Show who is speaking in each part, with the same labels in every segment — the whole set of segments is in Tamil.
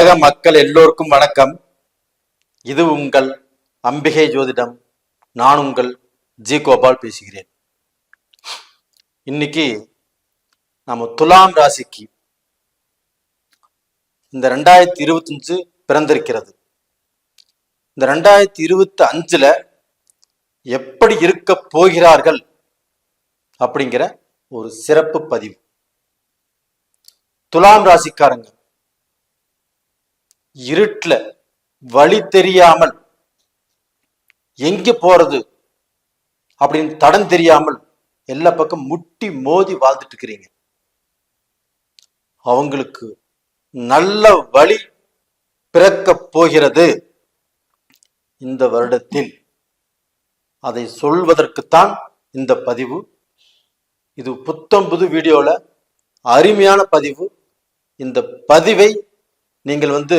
Speaker 1: உலக மக்கள் எல்லோருக்கும் வணக்கம். இது உங்கள் அம்பிகை ஜோதிடம். நான் உங்கள் ஜி கோபால் பேசுகிறேன். இன்னைக்கு நம்ம துலாம் ராசிக்கு இந்த ரெண்டாயிரத்தி இருபத்தஞ்சு பிறந்திருக்கிறது. இந்த ரெண்டாயிரத்தி இருபத்தி அஞ்சுல எப்படி இருக்க போகிறார்கள் அப்படிங்கிற ஒரு சிறப்பு பதிவு. துலாம் ராசிக்காரங்க. இருட்டுல வழி தெரியாமல் எங்க போறது அப்படின்னு தடம் தெரியாமல் எல்லா பக்கம் முட்டி மோதி வாழ்ந்துட்டு இருக்கிறீங்க. அவங்களுக்கு நல்ல வழி பிறக்க போகிறது. இந்த வருடத்தில் அதை சொல்வதற்குத்தான் இந்த பதிவு. இது புத்தம் புது வீடியோல அருமையான பதிவு. இந்த பதிவை நீங்கள் வந்து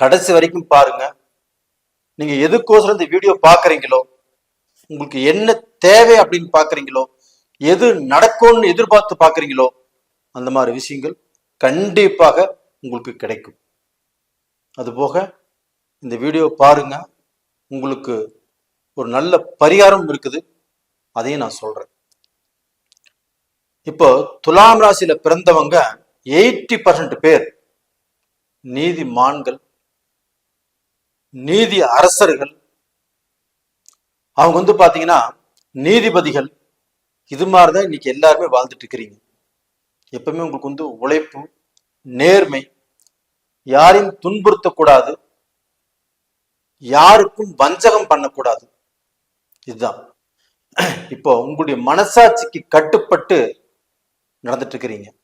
Speaker 1: கடைசி வரைக்கும் பாருங்க. நீங்க எதுக்கோசரம் இந்த வீடியோ பாக்குறீங்களோ உங்களுக்கு என்ன தேவை அப்படின்னு பாக்குறீங்களோ எது நடக்கும்னு எதிர்பார்த்து பாக்குறீங்களோ அந்த மாதிரி விஷயங்கள் கண்டிப்பாக உங்களுக்கு கிடைக்கும். அதுபோக இந்த வீடியோ பாருங்க. உங்களுக்கு ஒரு நல்ல பரிகாரம் இருக்குது. அதையும் நான் சொல்றேன். இப்போ துலாம் ராசியில பிறந்தவங்க எயிட்டி பர்சன்ட் பேர். நீதிமான்கள் நீதி அரசர்கள். அவங்க வந்து பார்த்தீங்கன்னா நீதிபதிகள். இது மாதிரிதான் இன்னைக்கு எல்லாருமே வாழ்ந்துட்டு இருக்கிறீங்க. எப்பவுமே உங்களுக்கு வந்து உழைப்பு நேர்மை யாரையும் துன்புறுத்தக்கூடாது. யாருக்கும் வஞ்சகம் பண்ணக்கூடாது. இதுதான். இப்போ உங்களுடைய மனசாட்சிக்கு கட்டுப்பட்டு நடந்துட்டு இருக்கிறீங்க.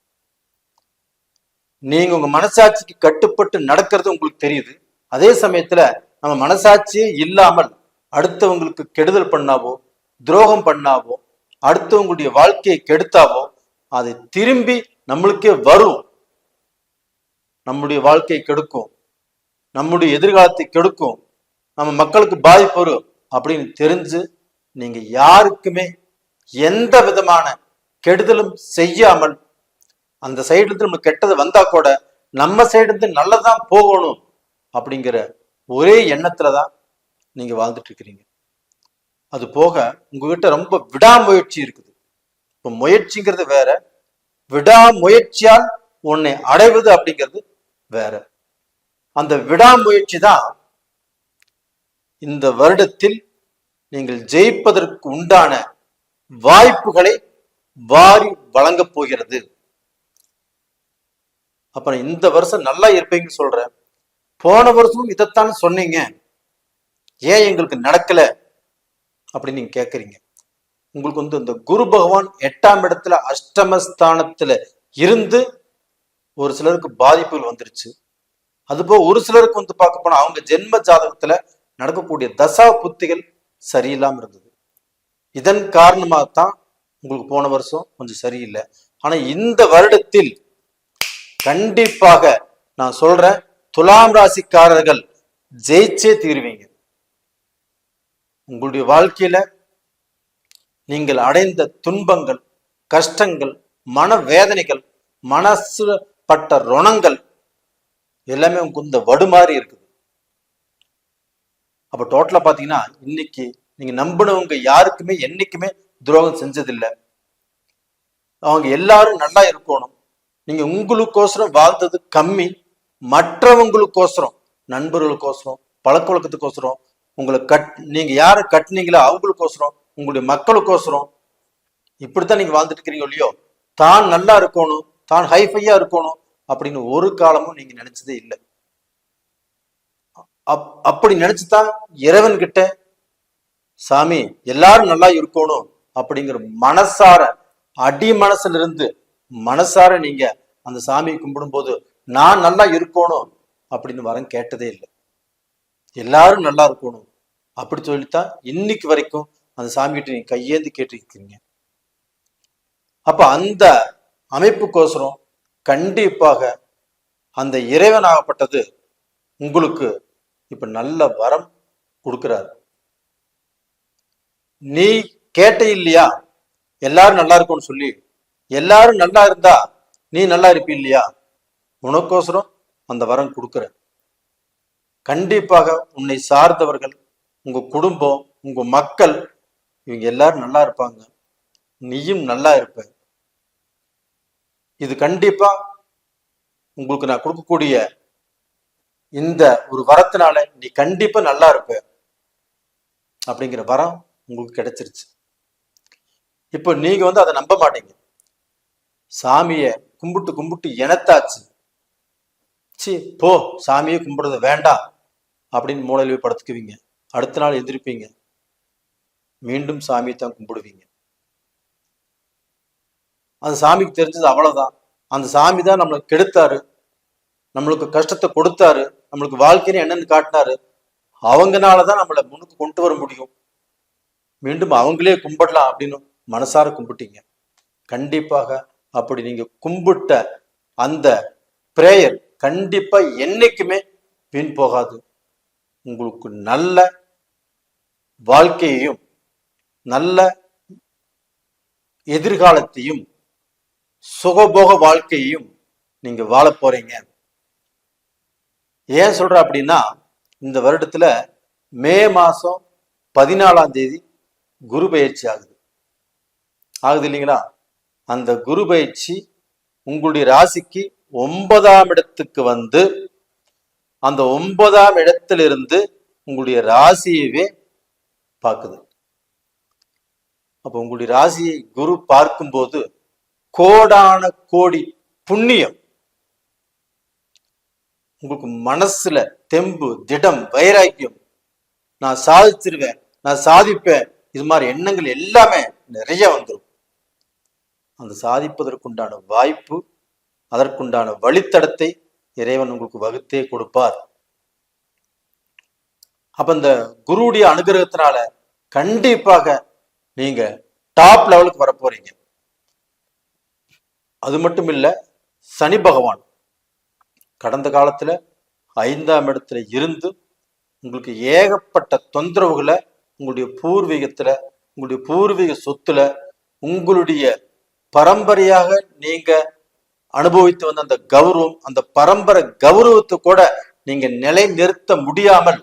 Speaker 1: நீங்க உங்க மனசாட்சிக்கு கட்டுப்பட்டு நடக்கிறது உங்களுக்கு தெரியுது. அதே சமயத்துல நம்ம மனசாட்சியே இல்லாமல் அடுத்தவங்களுக்கு கெடுதல் பண்ணாவோ துரோகம் பண்ணாவோ அடுத்தவங்களுடைய வாழ்க்கையை கெடுத்தாவோ அது திரும்பி நம்மளுக்கே வரும். நம்முடைய வாழ்க்கையை கெடுக்கும். நம்முடைய எதிர்காலத்தை கெடுக்கும். நம்ம மக்களுக்கு பாதிப்பு வரும் அப்படின்னு தெரிஞ்சு நீங்க யாருக்குமே எந்த விதமான கெடுதலும் செய்யாமல் அந்த சைடுல இருந்து நம்மளுக்கு கெட்டது வந்தா கூட நம்ம சைடு இருந்து நல்லதான் போகணும் அப்படிங்கிற ஒரே எண்ணத்துல தான் நீங்க வாழ்ந்துட்டு இருக்கிறீங்க அது போக உங்ககிட்ட ரொம்ப விடாமுயற்சி இருக்குது. இப்போ முயற்சிங்கிறது வேற விடாமுயற்சியால் உன்னை அடைவது அப்படிங்கிறது வேற. அந்த விடாமுயற்சி தான் இந்த வருடத்தில் நீங்கள் ஜெயிப்பதற்கு உண்டான வாய்ப்புகளை வாரி வழங்கப் போகிறது. அப்புறம் இந்த வருஷம் நல்லா இருப்பீங்கன்னு சொல்றேன். போன வருஷம் இதைத்தான் சொன்னீங்க. ஏன் எங்களுக்கு நடக்கல? அப்படின்னு நீங்க கேக்குறீங்க. உங்களுக்கு வந்து இந்த குரு பகவான் எட்டாம் இடத்துல அஷ்டமஸ்தானத்துல இருந்து ஒரு சிலருக்கு பாதிப்புகள் வந்துருச்சு. அதுபோக ஒரு சிலருக்கு வந்து பார்க்க போனா அவங்க ஜென்ம ஜாதகத்துல நடக்கக்கூடிய தசா புத்திகள் சரியில்லாம இருந்தது. இதன் காரணமாகத்தான் உங்களுக்கு போன வருஷம் கொஞ்சம் சரியில்லை. ஆனா இந்த வருடத்தில் கண்டிப்பாக நான் சொல்றேன் துலாம் ராசிக்காரர்கள் ஜெயிச்சே தீருவீங்க. உங்களுடைய வாழ்க்கையில நீங்கள் அடைந்த துன்பங்கள் கஷ்டங்கள் மன வேதனைகள் மனசு பட்ட ருணங்கள் எல்லாமே உங்களுக்கு இந்த வடுமாறி இருக்குது. அப்ப டோட்டலா பாத்தீங்கன்னா இன்னைக்கு நீங்க நம்பினவங்க யாருக்குமே என்னைக்குமே துரோகம் செஞ்சதில்லை. அவங்க எல்லாரும் நல்லா இருக்கணும். நீங்க உங்களுக்கோசரம் வாழ்ந்தது கம்மி மற்றவங்களுக்கோசரம் நண்பர்களுக்கோசரம் பழக்க வழக்கத்துக்கோசரம் உங்களை கட் நீங்க யாரை கட்டுனீங்களோ அவங்களுக்கோசரம் உங்களுடைய மக்களுக்கோசரம் இப்படித்தான் நீங்க வாழ்ந்துட்டு இருக்கிறீங்க இல்லையோ தான் நல்லா இருக்கணும் தான் ஹைஃபையா இருக்கணும் அப்படின்னு ஒரு காலமும் நீங்க நினைச்சதே இல்லை. அப் அப்படி நினைச்சுதான் இறைவன் கிட்ட சாமி எல்லாரும் நல்லா இருக்கணும் அப்படிங்கிற மனசார அடி மனசுல இருந்து மனசார நீங்க அந்த சாமியை கும்பிடும்போது நான் நல்லா இருக்கணும் அப்படின்னு வரம் கேட்டதே இல்லை. எல்லாரும் நல்லா இருக்கணும். அப்படி சொல்லித்தான் இன்னைக்கு வரைக்கும் அந்த சாமிகிட்ட நீங்க கையேந்து கேட்டிருக்கீங்க. அப்ப அந்த அமைப்புக்கோசரம் கண்டிப்பாக அந்த இறைவனாகப்பட்டது உங்களுக்கு இப்ப நல்ல வரம் கொடுக்கிறார். நீ கேட்ட இல்லையா? எல்லாரும் நல்லா இருக்கும்னு சொல்லி எல்லாரும் நல்லா இருந்தா நீ நல்லா இருப்பி இல்லையா உனக்கோசரம் அந்த வரம் கொடுக்குற கண்டிப்பாக உன்னை சார்ந்தவர்கள் உங்க குடும்பம் உங்க மக்கள் இவங்க எல்லாரும் நல்லா இருப்பாங்க. நீயும் நல்லா இருப்ப. இது கண்டிப்பா உங்களுக்கு நான் கொடுக்கக்கூடிய இந்த ஒரு வரத்தினால நீ கண்டிப்பா நல்லா இருப்ப. அப்படிங்கிற வரம் உங்களுக்கு கிடைச்சிருச்சு. இப்போ நீங்க வந்து அதை நம்ப மாட்டீங்க. சாமிய கும்பிட்டு கும்பிட்டு எனத்தாச்சு சி போ சாமியை கும்பிடுறது வேண்டாம் அப்படின்னு மூளையில போய் படுத்துக்குவீங்க. அடுத்த நாள் எந்திரிப்பீங்க. மீண்டும் சாமியை தான் கும்பிடுவீங்க. அந்த சாமிக்கு தெரிஞ்சது அவ்வளவுதான். அந்த சாமி தான் நம்மளுக்கு கெடுத்தாரு. நம்மளுக்கு கஷ்டத்தை கொடுத்தாரு. நம்மளுக்கு வாழ்க்கைன்னு என்னன்னு காட்டினாரு. அவங்கனால தான் நம்மளை முன்னுக்கு கொண்டு வர முடியும். மீண்டும் அவங்களே கும்பிடலாம் அப்படின்னு மனசார கும்பிட்டீங்க. கண்டிப்பாக அப்படி நீங்க கும்பிட்ட அந்த பிரேயர் கண்டிப்பா என்னைக்குமே வீண் போகாது. உங்களுக்கு நல்ல வாழ்க்கையையும் நல்ல எதிர்காலத்தையும் சுகபோக வாழ்க்கையையும் நீங்க வாழ போறீங்க. ஏன் சொல்ற அப்படின்னா இந்த வருடத்துல மே மாசம் பதினாலாம் தேதி குரு பயிற்சி ஆகுது. ஆகுது இல்லைங்களா? அந்த குரு பயிற்சி உங்களுடைய ராசிக்கு ஒன்பதாம் இடத்துக்கு வந்து அந்த ஒன்பதாம் இடத்திலிருந்து உங்களுடைய ராசியவே பார்க்குது. அப்போ உங்களுடைய ராசியை குரு பார்க்கும்போது கோடான கோடி புண்ணியம். உங்களுக்கு மனசுல தெம்பு திடம் வைராக்கியம். நான் சாதிச்சிருவேன் நான் சாதிப்பேன். இது மாதிரி எண்ணங்கள் எல்லாமே நிறைய வந்துடும் அந்த சாதிப்பதற்குண்டான வாய்ப்பு அதற்குண்டான வழித்தடத்தை இறைவன் உங்களுக்கு வகுத்தே கொடுப்பார். அப்ப இந்த குருவுடைய அனுகிரகத்தினால கண்டிப்பாக நீங்க டாப் லெவலுக்கு வர போறீங்க. அது மட்டும் இல்ல சனி பகவான் கடந்த காலத்துல ஐந்தாம் இடத்துல இருந்து உங்களுக்கு ஏகப்பட்ட தொந்தரவுகளை உங்களுடைய பூர்வீகத்துல உங்களுடைய பூர்வீக சொத்துல உங்களுடைய பரம்பரையாக நீங்க அனுபவித்து வந்த அந்த கௌரவம் அந்த பரம்பரை கௌரவத்தை கூட நீங்க நிலை நிறுத்த முடியாமல்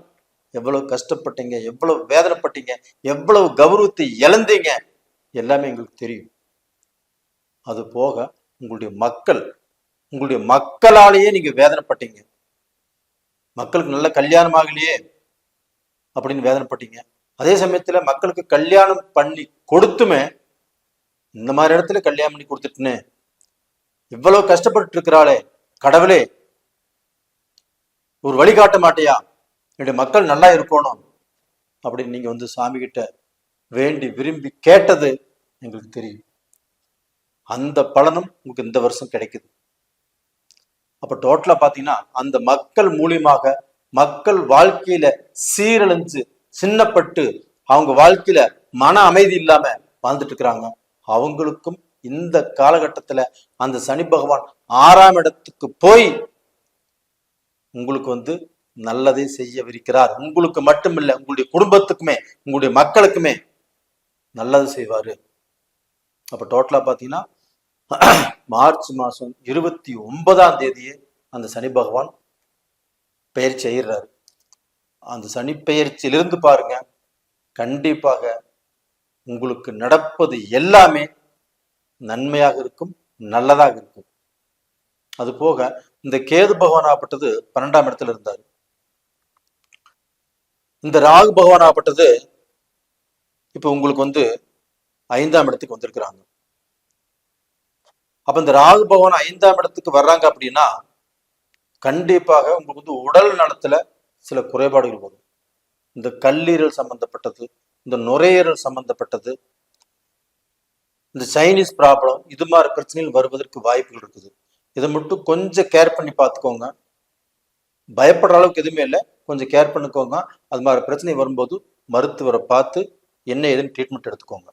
Speaker 1: எவ்வளவு கஷ்டப்பட்டீங்க எவ்வளவு வேதனைப்பட்டீங்க எவ்வளவு கௌரவத்தை இழந்தீங்க எல்லாமே எங்களுக்கு தெரியும். அது போக உங்களுடைய மக்கள் உங்களுடைய மக்களாலேயே நீங்க வேதனைப்பட்டீங்க. மக்களுக்கு நல்ல கல்யாணம் ஆகலையே அப்படின்னு வேதனைப்பட்டீங்க. அதே சமயத்துல மக்களுக்கு கல்யாணம் பண்ணி கொடுத்துமே இந்த மாதிரி இடத்துல கல்யாணம் பண்ணி கொடுத்துட்டுன்னு இவ்வளவு கஷ்டப்பட்டு இருக்கிறாளே கடவுளே. ஒரு வழிகாட்ட மாட்டியா? என்னுடைய மக்கள் நல்லா இருக்கணும் அப்படின்னு நீங்க வந்து சாமி கிட்ட வேண்டி விரும்பி கேட்டது எங்களுக்கு தெரியும். அந்த பலனும் உங்களுக்கு இந்த வருஷம் கிடைக்குது. அப்ப டோட்டலா பாத்தீங்கன்னா அந்த மக்கள் மூலியமாக மக்கள் வாழ்க்கையில சீரழிஞ்சு சின்னப்பட்டு அவங்க வாழ்க்கையில மன அமைதி இல்லாம வாழ்ந்துட்டு இருக்கிறாங்க. அவங்களுக்கும் இந்த காலகட்டத்துல அந்த சனி பகவான் ஆறாம் இடத்துக்கு போய் உங்களுக்கு வந்து நல்லதை செய்யவிருக்கிறார். உங்களுக்கு மட்டுமில்லை உங்களுடைய குடும்பத்துக்குமே உங்களுடைய மக்களுக்குமே நல்லது செய்வாரு. அப்போ டோட்டலா பாத்தீங்கன்னா மார்ச் மாசம் இருபத்தி ஒன்பதாம் தேதியே அந்த சனி பகவான் பெயர்ச்சி செய்கிறாரு அந்த சனி பெயர்ச்சியிலிருந்து பாருங்க கண்டிப்பாக உங்களுக்கு நடப்பது எல்லாமே நன்மையாக இருக்கும் நல்லதாக இருக்கும். அது போக இந்த கேது பகவான் ஆகப்பட்டது பன்னெண்டாம் இடத்துல இருந்தார். இந்த ராகு பகவான் ஆகப்பட்டது இப்ப உங்களுக்கு வந்து ஐந்தாம் இடத்துக்கு வந்திருக்கிறாங்க. அப்ப இந்த ராகு பகவான் ஐந்தாம் இடத்துக்கு வர்றாங்க அப்படின்னா கண்டிப்பாக உங்களுக்கு வந்து உடல் நலத்துல சில குறைபாடுகள் வரும். இந்த கல்லீரல் சம்பந்தப்பட்டது இந்த நுரையீரல் சம்பந்தப்பட்டது இந்த சைனீஸ் ப்ராப்ளம் இது மாதிரி பிரச்சனைகள் வருவதற்கு வாய்ப்புகள் இருக்குது. இதை மட்டும் கொஞ்சம் கேர் பண்ணி பார்த்துக்கோங்க. பயப்படுற அளவுக்கு எதுவுமே இல்லை. கொஞ்சம் கேர் பண்ணிக்கோங்க. அது மாதிரி பிரச்சனை வரும்போது மருத்துவரை பார்த்து என்ன ஏதுன்னு ட்ரீட்மெண்ட் எடுத்துக்கோங்க.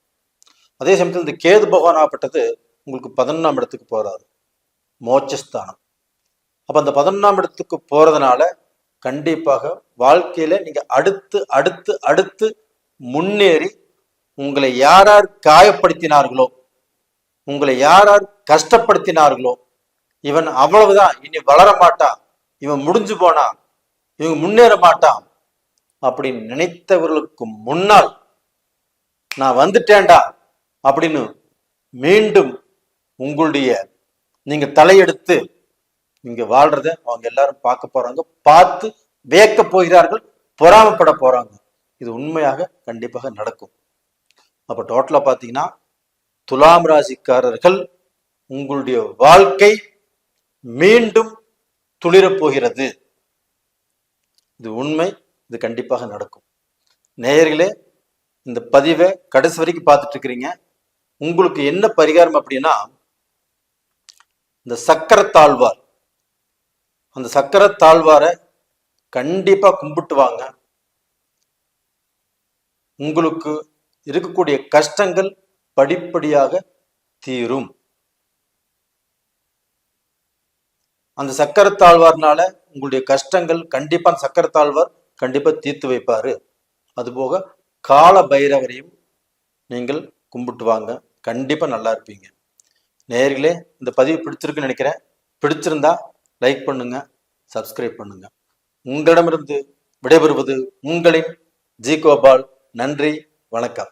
Speaker 1: அதே சமயத்தில் இந்த கேது பகவான் ஆகப்பட்டது உங்களுக்கு பதினொன்றாம் இடத்துக்கு போகிறாரு மோட்சஸ்தானம். அப்போ அந்த பதினொன்றாம் இடத்துக்கு போறதுனால கண்டிப்பாக வாழ்க்கையில நீங்கள் அடுத்து அடுத்து அடுத்து முன்னேறி உங்களை யார் யார் காயப்படுத்தினார்களோ உங்களை யார் யார் கஷ்டப்படுத்தினார்களோ இவன் அவ்வளவுதான் இனி வளர மாட்டான் இவன் முடிஞ்சு போனா இவன் முன்னேற மாட்டான் அப்படின்னு நினைத்தவர்களுக்கு முன்னால் நான் வந்துட்டேன்டா அப்படின்னு மீண்டும் உங்களுடைய நீங்க தலையெடுத்து நீங்க வாழ்றத அவங்க எல்லாரும் பார்க்க போறாங்க. பார்த்து வேக்க போகிறார்கள் பொறாமப்பட போறாங்க. இது உண்மையாக கண்டிப்பாக நடக்கும். அப்போ டோட்டலா பார்த்தீங்கன்னா துலாம் ராசிக்காரர்கள் உங்களுடைய வாழ்க்கை மீண்டும் துளிரப் போகிறது. இது உண்மை இது கண்டிப்பாக நடக்கும். நேயர்களே இந்த பதிவை கடைசி வரைக்கும் பார்த்துட்டு இருக்கிறீங்க. உங்களுக்கு என்ன பரிகாரம் அப்படின்னா இந்த சக்கரத்தாழ்வார் அந்த சக்கரத்தாழ்வாரை கண்டிப்பாக கும்பிட்டு வாங்க. உங்களுக்கு இருக்கக்கூடிய கஷ்டங்கள் படிப்படியாக தீரும். அந்த சக்கரத்தாழ்வார்னால உங்களுடைய கஷ்டங்கள் கண்டிப்பா சக்கரத்தாழ்வார் கண்டிப்பா தீர்த்து வைப்பாரு. அதுபோக கால பைரவரையும் நீங்கள் கும்பிட்டு வாங்க. கண்டிப்பா நல்லா இருப்பீங்க. நேர்களே இந்த பதிவு பிடிச்சிருக்குன்னு நினைக்கிறேன். பிடிச்சிருந்தா லைக் பண்ணுங்க சப்ஸ்கிரைப் பண்ணுங்க. உங்களிடமிருந்து விடைபெறுவது உங்களின் ஜி கோபால் நன்றி வணக்கம்.